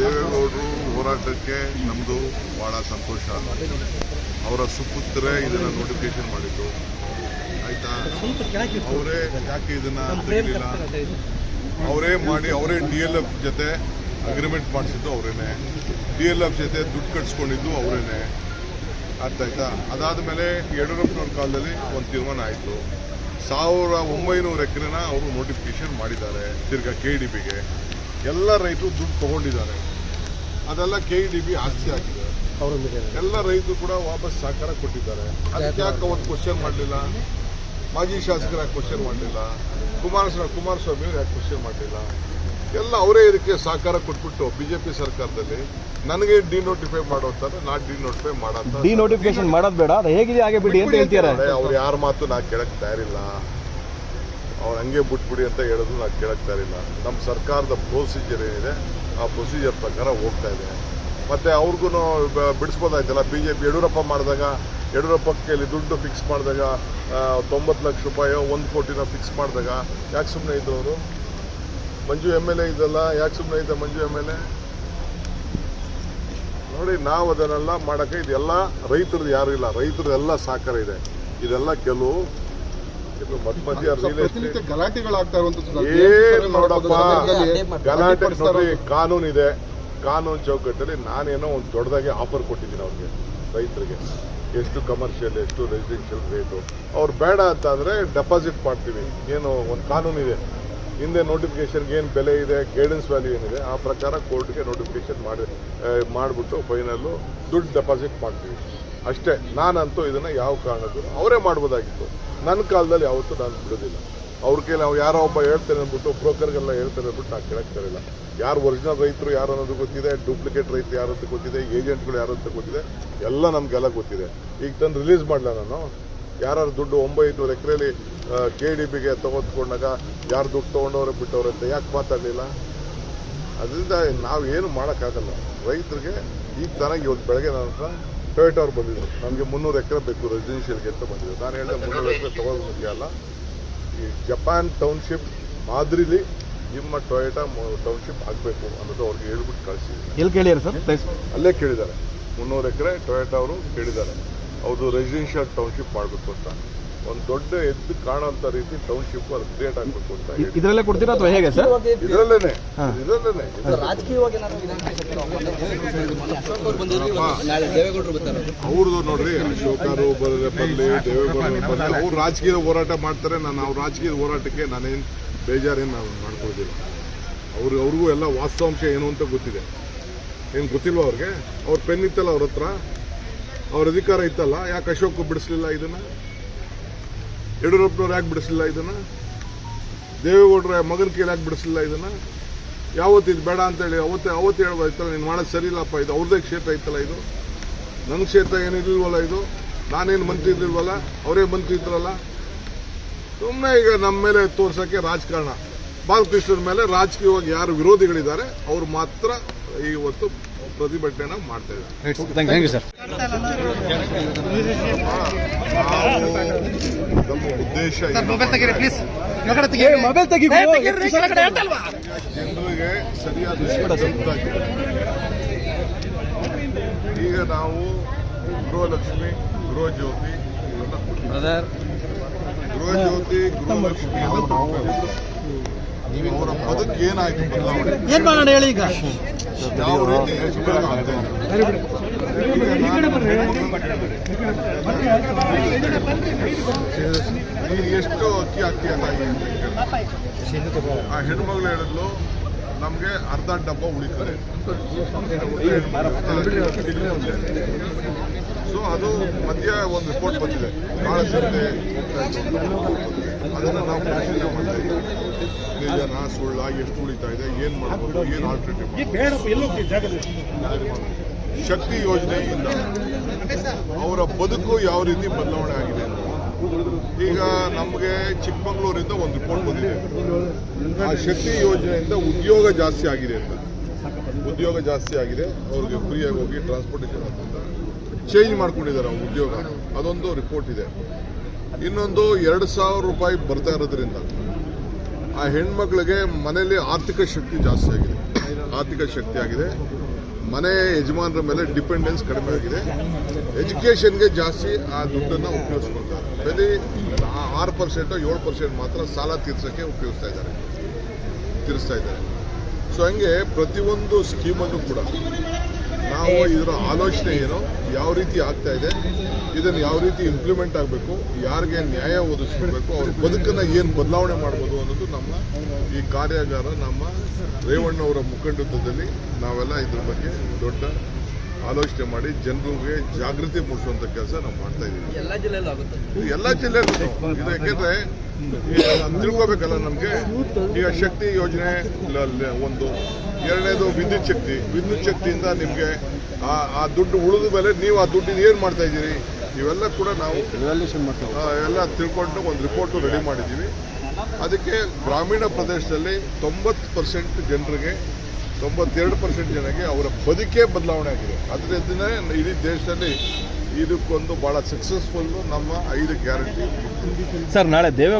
ದೇವೇಗೌಡರು ಹೋರಾಟಕ್ಕೆ ನಮ್ಮದು ಭಾಳ ಸಂತೋಷ. ಅವರ ಸುಪುತ್ರೇ ಇದನ್ನು ನೋಟಿಫಿಕೇಶನ್ ಮಾಡಿದ್ದು. ಆಯ್ತಾ? ಅವರೇ ಯಾಕೆ ಇದನ್ನ ತೆಗಿಲಿಲ್ಲ ಅವರೇ ಮಾಡಿ ಅವರೇ ಡಿ ಎಲ್ ಎಫ್ ಜೊತೆ ಅಗ್ರಿಮೆಂಟ್ ಮಾಡಿಸಿದ್ದು ಅವರೇನೆ. ಡಿ ಎಲ್ ಎಫ್ ಜೊತೆ ದುಡ್ಡು ಕಟ್ಸ್ಕೊಂಡಿದ್ದು ಅವರೇನೆ. ಅರ್ಥ ಆಯ್ತಾ ಅದಾದಮೇಲೆ ಯಡಿಯೂರಪ್ಪನವ್ರ ಕಾಲದಲ್ಲಿ ಒಂದು ತೀರ್ಮಾನ ಆಯಿತು. ಸಾವಿರ ಒಂಬೈನೂರು ಎಕರೆನ ಅವರು ನೋಟಿಫಿಕೇಶನ್ ಮಾಡಿದ್ದಾರೆ ತಿರ್ಗಾ ಕೆ ಡಿ ಬಿಗೆ ಎಲ್ಲ ರೈತರು ದುಡ್ಡು ತಗೊಂಡಿದ್ದಾರೆ. ಅದೆಲ್ಲ ಕೆ ಡಿ ಬಿ ಆಸ್ತಿ ಆಗಿದೆ. ಎಲ್ಲ ರೈತರು ಕೂಡ ವಾಪಸ್ ಸಹಕಾರ ಕೊಟ್ಟಿದ್ದಾರೆ. ಅದಕ್ಕೆ ಯಾಕೆ ಅವತ್ತು ಕ್ವಶನ್ ಮಾಡಲಿಲ್ಲ? ಮಾಜಿ ಶಾಸಕರ ಯಾಕೆ ಕ್ವಶನ್ ಮಾಡಲಿಲ್ಲ? ಕುಮಾರಸ್ವಾಮಿ ಕುಮಾರಸ್ವಾಮಿ ಅವ್ರು ಯಾಕೆ ಕ್ವಶನ್ ಮಾಡಲಿಲ್ಲ? ಎಲ್ಲ ಅವರೇ ಇದಕ್ಕೆ ಸಹಕಾರ ಕೊಟ್ಬಿಟ್ಟು ಬಿಜೆಪಿ ಸರ್ಕಾರದಲ್ಲಿ ನನಗೆ ಡಿನೋಟಿಫೈ ಮಾಡೋ ಅಂತಾರೆ ನಾ ಡಿನೋಟಿಫೈ ಮಾಡಂತ ಡಿ ನೋಟಿಫಿಕೇಶನ್ ಮಾಡೋದು ಬೇಡ. ಹೇಗಿದೆ ಹಾಗೆ ಬಿಡಿ ಅಂತ ಹೇಳ್ತೀರಾ? ಅವ್ರು ಯಾರ ಮಾತು ನಾ ಕೇಳಕ್ ತಯಾರಿಲ್ಲ. ಅವ್ರು ಹಂಗೆ ಬಿಟ್ಬಿಡಿ ಅಂತ ಹೇಳೋದು ನಾವು ಕೇಳಕ್ತಾ ಇರಲಿಲ್ಲ ನಮ್ಮ ಸರ್ಕಾರದ ಪ್ರೊಸೀಜರ್ ಏನಿದೆ, ಆ ಪ್ರೊಸೀಜರ್ ಪ್ರಕಾರ ಹೋಗ್ತಾ ಇದೆ. ಮತ್ತೆ ಅವ್ರಿಗೂ ಬಿಡಿಸ್ಬೋದಾಯ್ತಲ್ಲ ಬಿ ಜೆ ಪಿ ಯಡಿಯೂರಪ್ಪ ಮಾಡಿದಾಗ, ಯಡಿಯೂರಪ್ಪ ಕೈಲಿ ದುಡ್ಡು ಫಿಕ್ಸ್ ಮಾಡಿದಾಗ ತೊಂಬತ್ತು ಲಕ್ಷ ರೂಪಾಯಿ, ಒಂದು ಕೋಟಿನ ಫಿಕ್ಸ್ ಮಾಡಿದಾಗ, ಯಾಕೆ ಸುಮ್ಮನೆ ಇದ್ರು ಅವರು ಮಂಜು ಎಂ ಎಲ್ ಎ ಇದಲ್ಲ ಯಾಕೆ ಸುಮ್ಮನೆ ಇದ್ದ ಮಂಜು ಎಂ ಎಲ್ ಎ? ನೋಡಿ, ನಾವು ಅದನ್ನೆಲ್ಲ ಮಾಡೋಕ್ಕೆ ಇದೆಲ್ಲ ರೈತರದ್ದು ಯಾರು ಇಲ್ಲ, ರೈತರದೆಲ್ಲ ಸಾಕಾರ ಇದೆ. ಇದೆಲ್ಲ ಕೆಲವು ಗಲಾಟೆಗಳಾಗ್ತಾ ಗಲಾಟೆ ನೋಡಿ ಕಾನೂನು ಇದೆ. ಕಾನೂನು ಚೌಕಟ್ಟಲ್ಲಿ ನಾನೇನೋ ಒಂದು ದೊಡ್ಡದಾಗಿ ಆಫರ್ ಕೊಟ್ಟಿದ್ದೀನಿ ಅವ್ರಿಗೆ ರೈತರಿಗೆ. ಎಷ್ಟು ಕಮರ್ಷಿಯಲ್ ಎಷ್ಟು ರೆಸಿಡೆನ್ಷಿಯಲ್ ರೇಟು ಅವ್ರು ಬೇಡ ಅಂತ ಅಂದ್ರೆ ಡೆಪಾಸಿಟ್ ಮಾಡ್ತೀವಿ. ಏನು ಒಂದು ಕಾನೂನು ಇದೆ. ಹಿಂದೆ ನೋಟಿಫಿಕೇಶನ್ಗೆ ಏನು ಬೆಲೆ ಇದೆ ಗೈಡೆನ್ಸ್ ವ್ಯಾಲ್ಯೂ ಏನಿದೆ ಆ ಪ್ರಕಾರ ಕೋರ್ಟ್ಗೆ ನೋಟಿಫಿಕೇಶನ್ ಮಾಡಿ ಮಾಡಿಬಿಟ್ಟು ಫೈನಲ್ಲು ದುಡ್ಡು ಡೆಪಾಸಿಟ್ ಮಾಡ್ತೀವಿ. ಅಷ್ಟೇ. ನಾನಂತೂ ಇದನ್ನು ಯಾವ ಕಾರಣಕ್ಕೂ ಅವರೇ ಮಾಡ್ಬೋದಾಗಿತ್ತು. ನನ್ನ ಕಾಲದಲ್ಲಿ ಯಾವತ್ತೂ ನಾನು ಬಿಡೋದಿಲ್ಲ. ಅವ್ರ ಕೈಲಿ ನಾವು ಯಾರೋ ಒಬ್ಬ ಹೇಳ್ತಾರೆ ಅಂದ್ಬಿಟ್ಟು ಬ್ರೋಕರ್ಗೆಲ್ಲ ಹೇಳ್ತಾರೆ ಅಂದ್ಬಿಟ್ಟು ನಾನು ಕೇಳಕ್ತಾರಿಲ್ಲ ಯಾರು ಒರಿಜಿನಲ್ ರೈತರು ಯಾರು ಅನ್ನೋದು ಗೊತ್ತಿದೆ, ಡೂಪ್ಲಿಕೇಟ್ ರೈತರು ಯಾರು ಅಂತ ಗೊತ್ತಿದೆ, ಏಜೆಂಟ್ಗಳು ಯಾರು ಅಂತ ಗೊತ್ತಿದೆ, ಎಲ್ಲ ನಮಗೆಲ್ಲ ಗೊತ್ತಿದೆ. ಈಗ ತಂದು ರಿಲೀಸ್ ಮಾಡಲ ನಾನು? ಯಾರು ದುಡ್ಡು ಒಂಬೈನೂರು ಎಕರೆಲಿ ಕೆ ಡಿ ಬಿಗೆ ತೊಗೊತ್ಕೊಂಡಾಗ ಯಾರು ದುಡ್ಡು ತೊಗೊಂಡವ್ರೆ ಬಿಟ್ಟವ್ರೆ ಅಂತ ಯಾಕೆ ಮಾತಾಡಲಿಲ್ಲ? ಅದರಿಂದ ನಾವು ಏನು ಮಾಡೋಕ್ಕಾಗಲ್ಲ. ರೈತರಿಗೆ ಈಗ ತನಗೆ ಇವತ್ತು ಬೆಳಗ್ಗೆ ನನ್ನ ಹತ್ರ ಟೊಯೋಟಾ ಅವ್ರು ಬಂದಿದ್ರು ನಮಗೆ ಮುನ್ನೂರು ಎಕರೆ ಬೇಕು ರೆಸಿಡೆನ್ಷಿಯಲ್ಗೆ ಅಂತ ಬಂದಿದ್ರು ನಾನು ಹೇಳಿದೆ ಮುನ್ನೂರು ಎಕರೆ ತಗೊಳ್ಳೋದು ಮುಖ್ಯ ಅಲ್ಲ. ಈ ಜಪಾನ್ ಟೌನ್ಶಿಪ್ ಮಾದರಿಲಿ ನಿಮ್ಮ ಟೊಯೋಟಾ ಟೌನ್ಶಿಪ್ ಆಗಬೇಕು ಅನ್ನೋದು ಅವ್ರಿಗೆ ಹೇಳ್ಬಿಟ್ಟು ಕಳಿಸಿ ಎಲ್ಲಿ ಕೇಳಿಯಾರ ಸರ್? ಅಲ್ಲೇ ಕೇಳಿದ್ದಾರೆ. ಮುನ್ನೂರು ಎಕರೆ ಟೊಯೋಟಾ ಅವರು ಕೇಳಿದ್ದಾರೆ. ಅವರು ರೆಸಿಡೆನ್ಷಿಯಲ್ ಟೌನ್ಶಿಪ್ ಮಾಡಬೇಕು ಅಂತ. ಒಂದು ದೊಡ್ಡ ಎದ್ದು ಕಾಣೋಂಥ ರೀತಿ ಟೌನ್ಶಿಪ್ ಅದು ಕ್ರಿಯೇಟ್ ಆಗಬೇಕು ಅಂತ ಇದರಲ್ಲೇ ಕೊಡ್ತೀರಾ ಅಥವಾ ಹೇಗೆ ಸರ್? ಇದರಲ್ಲೇನೆ. ಇದರಲ್ಲೇನೆ. ಅವ್ರದ್ದು ನೋಡ್ರಿ ಅಶೋಕರು ಬರಲಿ ಬರಲಿ ದೇವೇಗೌಡರು ಬರಲಿ ಅವ್ರು ರಾಜಕೀಯ ಹೋರಾಟ ಮಾಡ್ತಾರೆ. ನಾನು ಅವ್ರ ರಾಜಕೀಯ ಹೋರಾಟಕ್ಕೆ ನಾನೇನು ಬೇಜಾರೇನು ನಾನು ಮಾಡ್ಕೊಳ್ತಿಲ್ಲ ಅವ್ರು ಅವ್ರಿಗೂ ಎಲ್ಲ ವಾಸ್ತವಾಂಶ ಏನು ಅಂತ ಗೊತ್ತಿದೆ. ಏನು ಗೊತ್ತಿಲ್ವ ಅವ್ರಿಗೆ? ಅವ್ರ ಪೆನ್ ಇತ್ತಲ್ಲ ಅವ್ರ ಹತ್ರ? ಅವ್ರ ಅಧಿಕಾರ ಇತ್ತಲ್ಲ? ಯಾಕೆ ಅಶೋಕ್ ಬಿಡಿಸ್ಲಿಲ್ಲ ಇದನ್ನ? ಯಡಿಯೂರಪ್ಪನವ್ರು ಯಾಕೆ ಬಿಡಿಸಿಲ್ಲ ಇದನ್ನು? ದೇವೇಗೌಡರ ಮಗನ ಕೈಲಿ ಯಾಕೆ ಬಿಡಿಸಿಲ್ಲ ಇದನ್ನು? ಯಾವತ್ತು ಇದು ಬೇಡ ಅಂತೇಳಿ ಅವತ್ತೇ ಅವತ್ತು ಹೇಳ್ಬೋದಾಯ್ತಲ್ಲ ನೀನು ಮಾಡೋದು ಸರಿ ಇಲ್ಲಪ್ಪ ಇದು ಅವ್ರದೇ ಕ್ಷೇತ್ರ ಇತ್ತಲ್ಲ ಇದು. ನನ್ನ ಕ್ಷೇತ್ರ ಏನಿರ್ಲಿಲ್ವಲ್ಲ ಇದು. ನಾನೇನು ಮಂತ್ರಿ ಇದ್ದಿಲ್ವಲ್ಲ ಅವರೇ ಮಂತ್ರಿ ಇದ್ರಲ್ಲ. ಸುಮ್ಮನೆ ಈಗ ನಮ್ಮ ಮೇಲೆ ತೋರ್ಸೋಕ್ಕೆ ರಾಜಕಾರಣ. ಬಾಲಕೃಷ್ಣರ ಮೇಲೆ ರಾಜಕೀಯವಾಗಿ ಯಾರು ವಿರೋಧಿಗಳಿದ್ದಾರೆ, ಅವ್ರು ಮಾತ್ರ ಇವತ್ತು ಪ್ರತಿಭಟನೆ ಮಾಡ್ತಾ ಇದ್ದಾರೆ. ಥ್ಯಾಂಕ್ ಯು ಸರ್ ನಮ್ಮ ಉದ್ದೇಶ ಏನು ಮೊಬೈಲ್ ತೆಗಿ ಜನರಿಗೆ ಸರಿಯಾದ ಈಗ ನಾವು ಗೃಹಲಕ್ಷ್ಮಿ ಗೃಹ ಜ್ಯೋತಿ ಇವೆಲ್ಲ ಕೊಟ್ಟಿದ್ದೀವಿ. ಗೃಹ ಜ್ಯೋತಿ ಗೃಹಲಕ್ಷ್ಮಿ. ಅವರ ಬದುಕು ಏನಾಯ್ತು ಬದಲಾವಣೆ? ಏನ್ ಮಾಡೋಣ ಹೇಳಿ ಈಗ? ಯಾವ ರೀತಿ ಯಶಸ್ವಿ ಆಗ್ತಾ ಇದೆ? ಈಗ ನಾನು ಈಗ ಎಷ್ಟು ಅಕ್ಕಿ ಅಕ್ಕಿ ಅಂತ ಆ ಹೆಣ್ಮಗಳು ಹೇಳಿದ್ಲು ನಮಗೆ ಅರ್ಧ ಡಬ್ಬ ಉಳಿತಾರೆ. ಸೊ ಅದು ಮಧ್ಯ ಒಂದು ರಿಪೋರ್ಟ್ ಬಂದಿದೆ. ಬಹಳ ಸಂಜೆ ಅದನ್ನು ನಾವು ಪರಿಶೀಲನೆ ಮಾಡ್ತಾ ಇದ್ದೀವಿ ನಿಜನ ಸುಳ್ಳ ಎಷ್ಟು ಉಳಿತಾ ಇದೆ ಏನು ಮಾಡ್ಬೋದು ಏನು ಆಲ್ಟರ್ನೇಟಿವ್ ಶಕ್ತಿ ಯೋಜನೆಯಿಂದ ಅವರ ಬದುಕು ಯಾವ ರೀತಿ ಬದಲಾವಣೆ ಆಗಿದೆ ಈಗ ನಮಗೆ ಚಿಕ್ಕಮಂಗ್ಳೂರಿಂದ ಒಂದು ರಿಪೋರ್ಟ್ ಬಂದಿದೆ. ಆ ಶಕ್ತಿ ಯೋಜನೆಯಿಂದ ಉದ್ಯೋಗ ಜಾಸ್ತಿ ಆಗಿದೆ ಅಂತ. ಉದ್ಯೋಗ ಜಾಸ್ತಿ ಆಗಿದೆ. ಅವ್ರಿಗೆ ಫ್ರೀಯಾಗಿ ಹೋಗಿ ಟ್ರಾನ್ಸ್ಪೋರ್ಟೇಷನ್ ಅಂತ ಚೇಂಜ್ ಮಾಡ್ಕೊಂಡಿದ್ದಾರೆ ಅವ್ರ ಉದ್ಯೋಗ. ಅದೊಂದು ರಿಪೋರ್ಟ್ ಇದೆ. ಇನ್ನೊಂದು ಎರಡು ಸಾವಿರ ರೂಪಾಯಿ ಬರ್ತಾ ಇರೋದ್ರಿಂದ ಆ ಹೆಣ್ಮಕ್ಳಿಗೆ ಮನೆಯಲ್ಲಿ ಆರ್ಥಿಕ ಶಕ್ತಿ ಜಾಸ್ತಿ ಆಗಿದೆ. ಆರ್ಥಿಕ ಶಕ್ತಿ ಆಗಿದೆ. ಮನೆ ಯಜಮಾನರ ಮೇಲೆ ಡಿಪೆಂಡೆನ್ಸ್ ಕಡಿಮೆ ಆಗಿದೆ. ಎಜುಕೇಷನ್ಗೆ ಜಾಸ್ತಿ ಆ ದುಡ್ಡನ್ನು ಉಪಯೋಗಿಸ್ಕೊಳ್ತಾರೆ. ಬರೀ ಆರು ಪರ್ಸೆಂಟು ಏಳು ಪರ್ಸೆಂಟ್ ಮಾತ್ರ ಸಾಲ ತೀರ್ಸೋಕ್ಕೆ ಉಪಯೋಗಿಸ್ತಾ ಇದ್ದಾರೆ. ತೀರಿಸ್ತಾ ಇದ್ದಾರೆ. ಸೊ ಹಂಗೆ ಪ್ರತಿಯೊಂದು ಸ್ಕೀಮನ್ನು ಕೂಡ ನಾವು ಇದರ ಆಲೋಚನೆ ಏನು? ಯಾವ ರೀತಿ ಆಗ್ತಾ ಇದೆ? ಇದನ್ನು ಯಾವ ರೀತಿ ಇಂಪ್ಲಿಮೆಂಟ್ ಆಗಬೇಕು? ಯಾರಿಗೆ ನ್ಯಾಯ ಒದಗಿಸ್ಬೇಕು? ಅವ್ರ ಬದುಕನ್ನು ಏನು ಬದಲಾವಣೆ ಮಾಡ್ಬೋದು ಅನ್ನೋದು ನಮ್ಮ ಈ ಕಾರ್ಯಾಗಾರ ನಮ್ಮ ರೇವಣ್ಣ ಅವರ ಮುಖಂಡತ್ವದಲ್ಲಿ ನಾವೆಲ್ಲ ಇದ್ರ ಬಗ್ಗೆ ದೊಡ್ಡ ಆಲೋಚನೆ ಮಾಡಿ ಜನರಿಗೆ ಜಾಗೃತಿ ಮೂಡಿಸುವಂಥ ಕೆಲಸ ನಾವು ಮಾಡ್ತಾ ಇದ್ದೀವಿ ಎಲ್ಲ ಜಿಲ್ಲೆಯಲ್ಲೂ ಆಗುತ್ತೆ. ಎಲ್ಲ ಯಾಕೆಂದ್ರೆ ತಿಳ್ಕೋಬೇಕಲ್ಲ ನಮಗೆ? ಈಗ ಶಕ್ತಿ ಯೋಜನೆ ಒಂದು. ಎರಡನೇದು ವಿದ್ಯುತ್ ಶಕ್ತಿ. ವಿದ್ಯುತ್ ಶಕ್ತಿಯಿಂದ ನಿಮಗೆ ಆ ಆ ದುಡ್ಡು ಉಳಿದ ಮೇಲೆ ನೀವು ಆ ದುಡ್ಡಿನ ಏನು ಮಾಡ್ತಾ ಇದ್ದೀರಿ? ಇವೆಲ್ಲ ಕೂಡ ನಾವು ಆ, ಎಲ್ಲ ತಿಳ್ಕೊಂಡು ಒಂದು ರಿಪೋರ್ಟು ರೆಡಿ ಮಾಡಿದ್ದೀವಿ. ಅದಕ್ಕೆ ಗ್ರಾಮೀಣ ಪ್ರದೇಶದಲ್ಲಿ ತೊಂಬತ್ತು ಪರ್ಸೆಂಟ್ ಜನರಿಗೆ ತೊಂಬತ್ತೆರಡು ಪರ್ಸೆಂಟ್ ಜನಕ್ಕೆ ಅವರ ಬದುಕೇ ಬದಲಾವಣೆ ಆಗಿದೆ. ಅದರಿಂದ ಇಡೀ ದೇಶದಲ್ಲಿ ಇದಕ್ಕೊಂದು ಬಹಳ ಸಕ್ಸಸ್ಫುಲ್ಲು ನಮ್ಮ ಐದು ಗ್ಯಾರಂಟಿ ಸರ್ ನಾಳೆ ದೇವೇಗೌಡ